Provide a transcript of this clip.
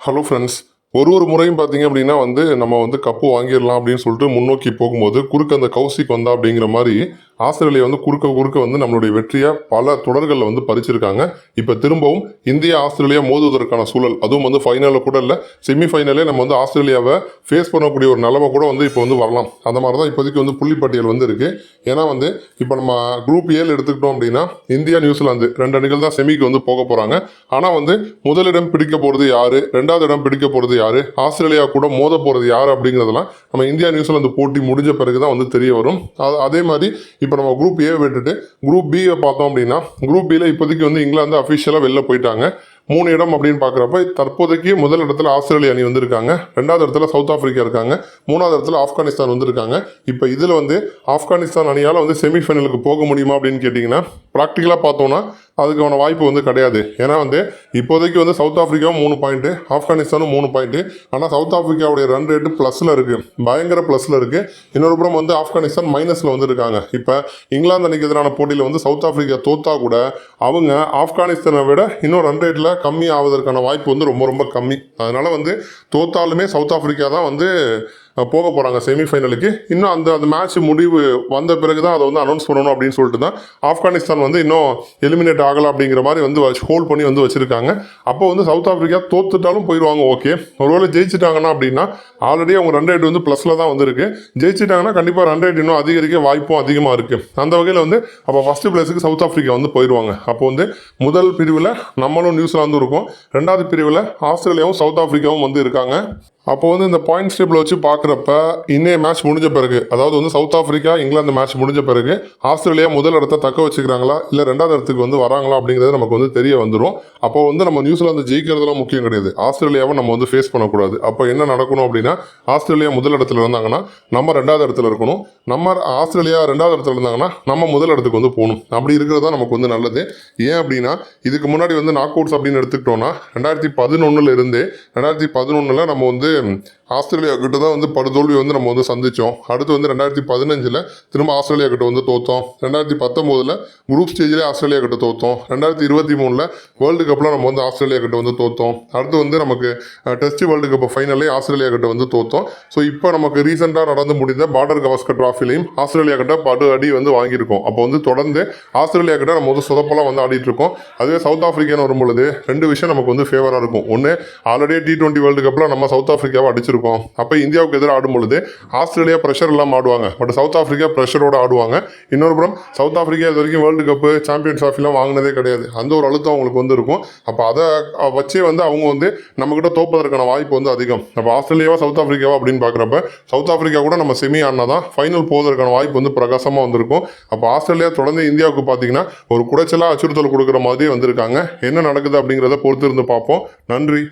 Hello friends ஒரு ஒரு முறையும் பார்த்தீங்க அப்படின்னா வந்து நம்ம வந்து கப்பு வாங்கிடலாம் அப்படின்னு சொல்லிட்டு முன்னோக்கி போகும்போது குறுக்க அந்த கௌசிக் வந்தா அப்படிங்கிற மாதிரி ஆஸ்திரேலியா வந்து குறுக்க குறுக்க வந்து நம்மளுடைய வெற்றியை பல தொடர்களில் வந்து பறிச்சிருக்காங்க. இப்போ திரும்பவும் இந்தியா ஆஸ்திரேலியா மோதுவதற்கான சூழல். அதுவும் வந்து ஃபைனலில் கூட இல்லை. செமிஃபைனலே நம்ம வந்து ஆஸ்திரேலியாவை ஃபேஸ் பண்ணக்கூடிய ஒரு நிலைமை கூட வந்து இப்போ வந்து வரலாம். அந்த மாதிரி தான் இப்போதைக்கு வந்து புள்ளிப்பட்டியல் வந்து இருக்குது ஏன்னா வந்து இப்போ நம்ம குரூப் ஏழு எடுத்துக்கிட்டோம் அப்படின்னா இந்தியா நியூசிலாந்து ரெண்டு அணிகள் தான் செமிக்கு வந்து போக போகிறாங்க ஆனால் வந்து முதலிடம் பிடிக்க போகிறது யாரு? ரெண்டாவது இடம் பிடிக்க போகிறது யார்? ஆஸ்திரேலியா கூட மோத போகிறது யார் அப்படிங்கிறதெல்லாம் நம்ம இந்தியா நியூசிலாந்து போட்டி முடிஞ்ச பிறகு தான் வந்து தெரிய வரும். அது- அதே மாதிரி இப்போ நம்ம குரூப் ஏ விட்டுட்டு குரூப் பியை பார்த்தோம் அப்படின்னா குரூப் பியில் இப்போதைக்கு வந்து இங்கிலாந்து அஃபிஷியலாக வெளில போயிட்டாங்க. மூணு இடம் அப்படின்னு பார்க்குறப்ப தற்போதைக்கு முதல் இடத்துல ஆஸ்திரேலியா அணி வந்திருக்காங்க. ரெண்டாவது இடத்துல சவுத் ஆஃப்ரிக்கா இருக்காங்க. மூணாவது இடத்துல ஆப்கானிஸ்தான் வந்திருக்காங்க. இப்போ இதில் வந்து ஆப்கானிஸ்தான் அணியால் வந்து செமிஃபைனலுக்கு போக முடியுமா அப்படின்னு கேட்டிங்கன்னா ப்ராக்டிக்கலாக பார்த்தோன்னா அதுக்கான வாய்ப்பு வந்து கிடையாது. ஏன்னா வந்து இப்போதைக்கு வந்து சவுத் ஆஃப்ரிக்காவும் மூணு பாயிண்ட்டு ஆப்கானிஸ்தானும் மூணு பாயிண்ட்டு ஆனால் சவுத் ஆஃப்ரிக்காவுடைய ரன் ரேட்டு ப்ளஸில் இருக்குது பயங்கர ப்ளஸில் இருக்குது இன்னொரு புறம் வந்து ஆப்கானிஸ்தான் மைனஸில் வந்துருக்காங்க. இப்போ இங்கிலாந்து அணிக்கு எதிரான போட்டியில் வந்து சவுத் ஆஃப்ரிக்கா தோத்தா கூட அவங்க ஆப்கானிஸ்தானை விட இன்னும் ரன் ரேட்டில் கம்மி ஆவதற்கான வாய்ப்பு வந்து ரொம்ப ரொம்ப கம்மி. அதனால் வந்து தோத்தாலுமே சவுத் ஆஃப்ரிக்கா தான் வந்து போக போகிறாங்க செமிஃபைனலுக்கு இன்னும் அந்த அந்த மேட்ச் முடிவு வந்த பிறகு தான் அதை வந்து அனௌன்ஸ் பண்ணணும் அப்படின்னு சொல்லிட்டு தான் ஆப்கானிஸ்தான் வந்து இன்னும் எலிமினேட் ஆகலை அப்படிங்கிற மாதிரி வந்து ஹோல்ட் பண்ணி வந்து வச்சுருக்காங்க. அப்போ வந்து சவுத் ஆஃப்ரிக்கா தோத்துட்டாலும் போயிடுவாங்க ஓகே ஒருவேளை ஜெயிச்சிட்டாங்கன்னா அப்படின்னா ஆல்ரெடி அவங்க ரன் ரேட் வந்து ப்ளஸில் தான் வந்திருக்கு. ஜெயிச்சிட்டாங்கன்னா கண்டிப்பாக ரன் ரேட் இன்னும் அதிகரிக்க வாய்ப்பும் அதிகமாக இருக்குது அந்த வகையில் வந்து அப்போ ஃபஸ்ட்டு பிளேஸுக்கு சவுத் ஆஃப்ரிக்கா வந்து போயிடுவாங்க அப்போ வந்து முதல் பிரிவில் நம்மளும் நியூசிலாந்தும் இருக்கும். ரெண்டாவது பிரிவில் ஆஸ்திரேலியாவும் சவுத் ஆஃப்ரிக்காவும் வந்து இருக்காங்க. அப்போ வந்து இந்த பாயிண்ட்ஸ் டேபிள் வச்சு பார்க்குறப்ப இன்னைய மேட்ச் முடிஞ்ச பிறகு அதாவது வந்து சவுத் ஆஃப்ரிக்கா இங்கிலாந்து மேட்ச் முடிஞ்ச பிறகு ஆஸ்திரேலியா முதல் இடத்த தக்க வச்சுக்கிறாங்களா இல்லை ரெண்டாவது இடத்துக்கு வந்து வராங்களா அப்படிங்கிறது நமக்கு வந்து தெரிய வந்துடும் அப்போ வந்து நம்ம நியூசிலாந்து ஜெயிக்கிறதுலாம் முக்கியம் கிடையாது. ஆஸ்திரேலியாவை நம்ம வந்து ஃபேஸ் பண்ணக்கூடாது. அப்போ என்ன நடக்கணும் அப்படின்னா ஆஸ்திரேலியா முதல் இடத்துல இருந்தாங்கன்னா நம்ம ரெண்டாவது இடத்துல இருக்கணும். நம்ம ஆஸ்திரேலியா ரெண்டாவது இடத்துல இருந்தாங்கன்னா நம்ம முதல் இடத்துக்கு வந்து போகணும். அப்படி இருக்கிறது தான் நமக்கு வந்து நல்லது. ஏன் அப்படின்னா இதுக்கு முன்னாடி வந்து நாக் அவுட்ஸ் அப்படின்னு எடுத்துக்கிட்டோம்னா ரெண்டாயிரத்தி பதினொன்னுல இருந்தே ரெண்டாயிரத்தி பதினொன்றில் நம்ம வந்து Stimmt. ஆஸ்திரேலியா கிட்ட தான் வந்து படுதோல்வி வந்து நம்ம வந்து சந்தித்தோம் அடுத்து வந்து ரெண்டாயிரத்தி பதினஞ்சில் திரும்ப ஆஸ்திரேலியா கிட்ட வந்து தோத்தோம். ரெண்டாயிரத்தி பத்தொம்போதில் குரூப் ஸ்டேஜ்லேயே ஆஸ்திரேலியா கிட்ட தோத்தோம். ரெண்டாயிரத்தி இருபத்தி மூணில் வேர்ல்டு கப்பில் நம்ம வந்து ஆஸ்திரேலியா கிட்ட வந்து தோத்தோம். அடுத்து வந்து நமக்கு டெஸ்ட் வேர்ல்டு கப் ஃபைனலே ஆஸ்திரேலியா கிட்ட வந்து தோத்தோம். ஸோ இப்போ நமக்கு ரீசெண்டாக நடந்து முடிந்த பார்டர் கவாஸ்கர் ட்ராஃபிலையும் ஆஸ்திரேலியா கிட்ட படு அடி வந்து வாங்கியிருக்கோம். அப்போ வந்து தொடர்ந்து ஆஸ்திரேலியா கிட்ட நம்ம வந்து சொதப்பெல்லாம் வந்து ஆடிட்டு இருக்கோம் அதுவே சவுத் ஆஃப்ரிக்கான்னு வரும்பொழுது ரெண்டு விஷயம் நமக்கு வந்து ஃபேவராக இருக்கும். ஒன்று ஆல்ரெடி டி டுவெண்ட்டி வேர்ல்டு கப்பில் நம்ம சவுத் ஆஃப்ரிக்காவை அடிச்சிருக்கோம். அப்போ இந்தியாவுக்கு எதிராக ஆடும் பொழுது ஆஸ்திரேலியா ப்ரெஷர் இல்லாமல் ஆடுவாங்க. பட் சவுத் ஆஃப்ரிக்கா ப்ரெஷரோடு ஆடுவாங்க. இன்னொரு புறம் சவுத் ஆஃப்ரிக்கா இது வரைக்கும் வேர்ல்டு கப்பு சாம்பியன்ஸ் ட்ராஃபிலாம் வாங்கினதே கிடையாது. அந்த ஒரு அழுத்தம் அவங்களுக்கு வந்து இருக்கும். அப்போ அதை வச்சே வந்து அவங்க வந்து நம்மக்கிட்ட தோப்பதற்கான வாய்ப்பு வந்து அதிகம். அப்போ ஆஸ்திரேலியாவா சவுத் ஆஃப்ரிக்காவா அப்படின்னு பார்க்குறப்ப சவுத் ஆஃப்ரிக்கா கூட நம்ம செமி ஆடினா தான் ஃபைனல் போவதற்கான வாய்ப்பு வந்து பிரகாசமாக வந்திருக்கும். அப்போ ஆஸ்திரேலியா தொடர்ந்து இந்தியாவுக்கு பார்த்தீங்கன்னா ஒரு குடைச்சலாக அச்சுறுத்தல் கொடுக்குற மாதிரியே வந்திருக்காங்க. என்ன நடக்குது அப்படிங்கிறத பொறுத்து இருந்து பார்ப்போம். நன்றி.